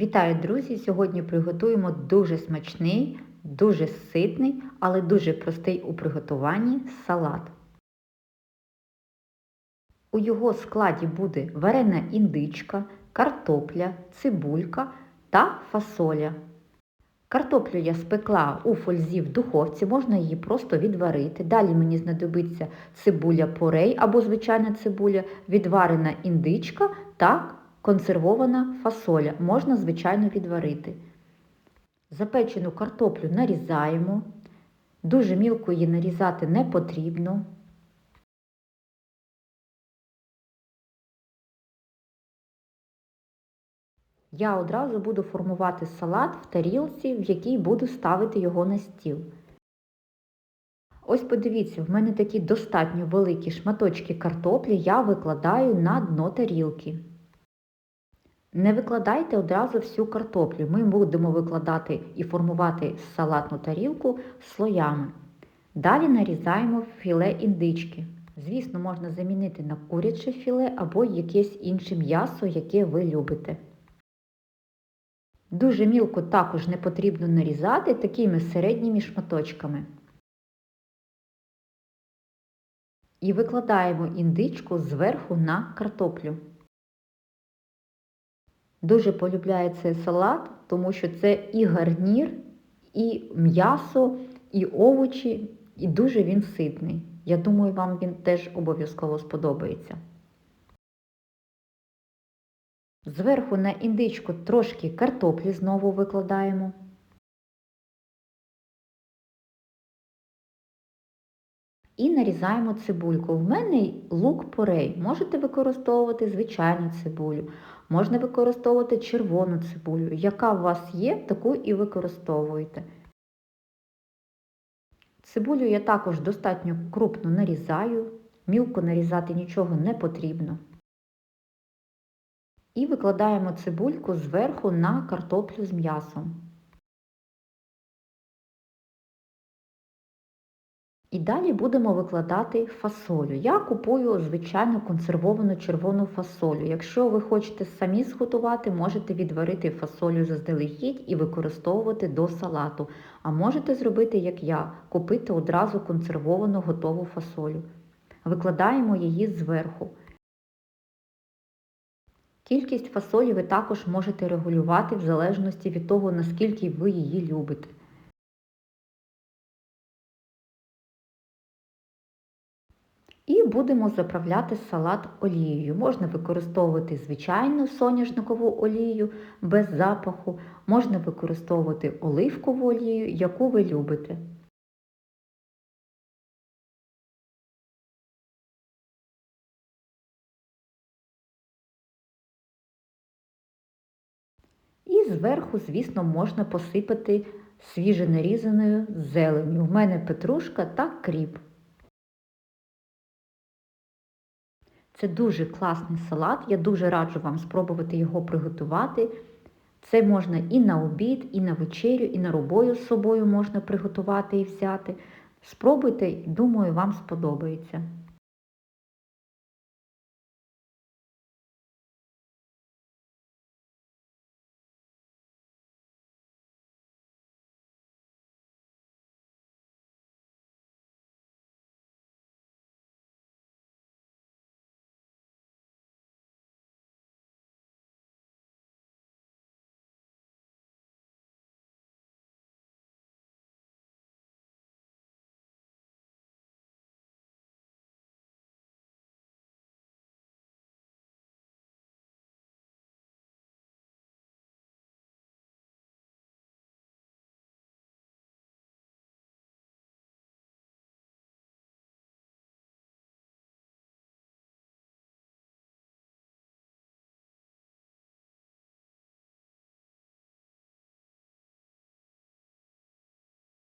Вітаю, друзі! Сьогодні приготуємо дуже смачний, дуже ситний, але дуже простий у приготуванні салат. У його складі буде варена індичка, картопля, цибулька та фасоля. Картоплю я спекла у фользі в духовці, можна її просто відварити. Далі мені знадобиться цибуля порей або звичайна цибуля, відварена індичка та консервована фасоля. Можна, звичайно, відварити. Запечену картоплю нарізаємо. Дуже мілко її нарізати не потрібно. Я одразу буду формувати салат в тарілці, в якій буду ставити його на стіл. Ось подивіться, в мене такі достатньо великі шматочки картоплі я викладаю на дно тарілки. Не викладайте одразу всю картоплю. Ми будемо викладати і формувати салатну тарілку слоями. Далі нарізаємо філе індички. Звісно, можна замінити на куряче філе або якесь інше м'ясо, яке ви любите. Дуже мілко також не потрібно нарізати такими середніми шматочками. І викладаємо індичку зверху на картоплю. Дуже полюбляю цей салат, тому що це і гарнір, і м'ясо, і овочі, і дуже він ситний. Я думаю, вам він теж обов'язково сподобається. Зверху на індичку трошки картоплі знову викладаємо. І нарізаємо цибульку. В мене лук порей. Можете використовувати звичайну цибулю, можна використовувати червону цибулю. Яка у вас є, таку і використовуйте. Цибулю я також достатньо крупно нарізаю, мілко нарізати нічого не потрібно. І викладаємо цибульку зверху на картоплю з м'ясом. І далі будемо викладати фасолю. Я купую звичайно консервовану червону фасолю. Якщо ви хочете самі зготувати, можете відварити фасолю заздалегідь і використовувати до салату. А можете зробити, як я, купити одразу консервовану готову фасолю. Викладаємо її зверху. Кількість фасолі ви також можете регулювати в залежності від того, наскільки ви її любите. І будемо заправляти салат олією. Можна використовувати звичайну соняшникову олію без запаху, можна використовувати оливкову олію, яку ви любите. І зверху, звісно, можна посипати свіже нарізаною зеленню. В мене петрушка та кріп. Це дуже класний салат, я дуже раджу вам спробувати його приготувати. Це можна і на обід, і на вечерю, і на робою з собою можна приготувати і взяти. Спробуйте, думаю, вам сподобається.